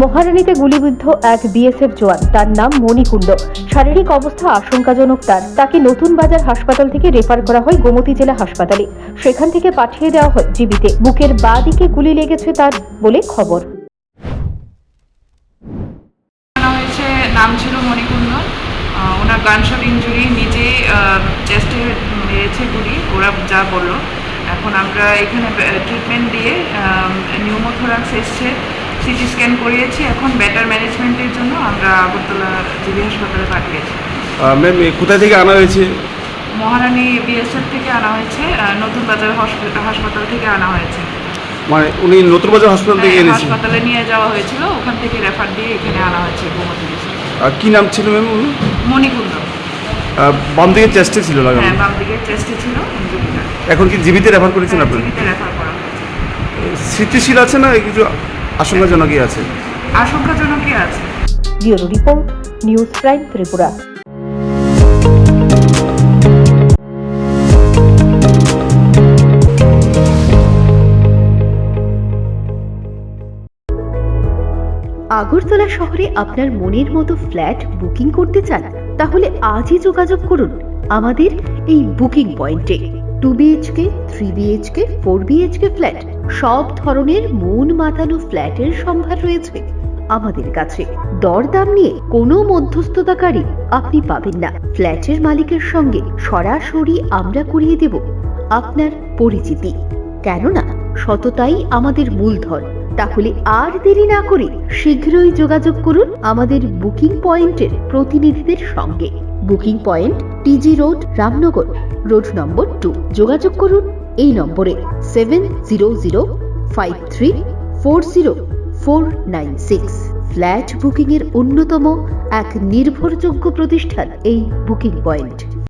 মহারানীতে গুলিবিদ্ধ এক বিএসএফ জওয়ান। তার নাম মণিকুণ্ড। শারীরিক অবস্থা আশঙ্কাজনক তার। তাকে নতুন বাজার হাসপাতাল থেকে রেফার করা হয় গোমতী জেলা হাসপাতালে। সেখান থেকে পাঠিয়ে দেওয়া হয় জীবিতে। বুকের বাঁ দিকে গুলি লেগেছে তার বলে খবর। নাম ছিল মণিকুণ্ড। ওনার গানশট ইঞ্জুরি নিজেই চেস্টে মেরেছে গুলি। ওরা যা বলল। এখন আমরা এখানে ট্রিটমেন্ট দিয়ে নিউমোথোরাক্স এসছে। সিটি স্ক্যান করিয়েছি। এখন বেটার ম্যানেজমেন্টের জন্য আমরা আগরতলা জিবি হাসপাতালে পাঠিয়েছি। ম্যাম কোথা থেকে আনা হয়েছে? মহারানী বিএসএফ থেকে আনা হয়েছে নতুন বাজার হাসপাতাল থেকে আনা হয়েছে। মানে উনি নতুন বাজার হাসপাতাল থেকে হ্যাঁ, এনেছেন? হাসপাতালে নিয়ে যাওয়া হয়েছিল ওখান থেকে রেফার দিয়ে এখানে আনা হয়েছে গোমতী আর কি নাম ছিল ম্যাম উনি? আহ, বাম দিকে চেস্টে ছিল লাগানো হ্যাঁ বাম দিকের চেস্টে ছিল এখন কি জীবিতে রেফার করেছেন হ্যাঁ, আপনি? জীবিতে রেফার করা হয়েছে। স্মৃতিশীল আছে না কিছু আশঙ্কাজনকই আছে। আশঙ্কাজনকই আছে। Bureau report news prime Tripura. Agartala শহরে আপনার মনের মতো ফ্ল্যাট বুকিং করতে চান তাহলে আজই যোগাযোগ করুন। আমাদের এই বুকিং পয়েন্টে। Two BHK three BHK four BHK flat, সব ধরনের মন মাতানো ফ্ল্যাটের সম্ভার রয়েছে আমাদের কাছে। দরদাম নিয়ে কোনো মধ্যস্থতাকারী আপনি পাবেন না। ফ্ল্যাটের মালিকের সঙ্গে সরাসরি আমরা করিয়ে দেব আপনার পরিচিতি। কেননা সততাই আমাদের মূলধন। তাহলে আর দেরি না করে শীঘ্রই যোগাযোগ করুন আমাদের বুকিং পয়েন্টের প্রতিনিধিদের সঙ্গে। Booking point TG road, Ramnagar. Road number two যোগাযোগ করুন এই নম্বরে seven zero zero five three four zero four nine six flat বুকিংয়ের অন্যতম এক নির্ভরযোগ্য প্রতিষ্ঠান এই বুকিং পয়েন্ট।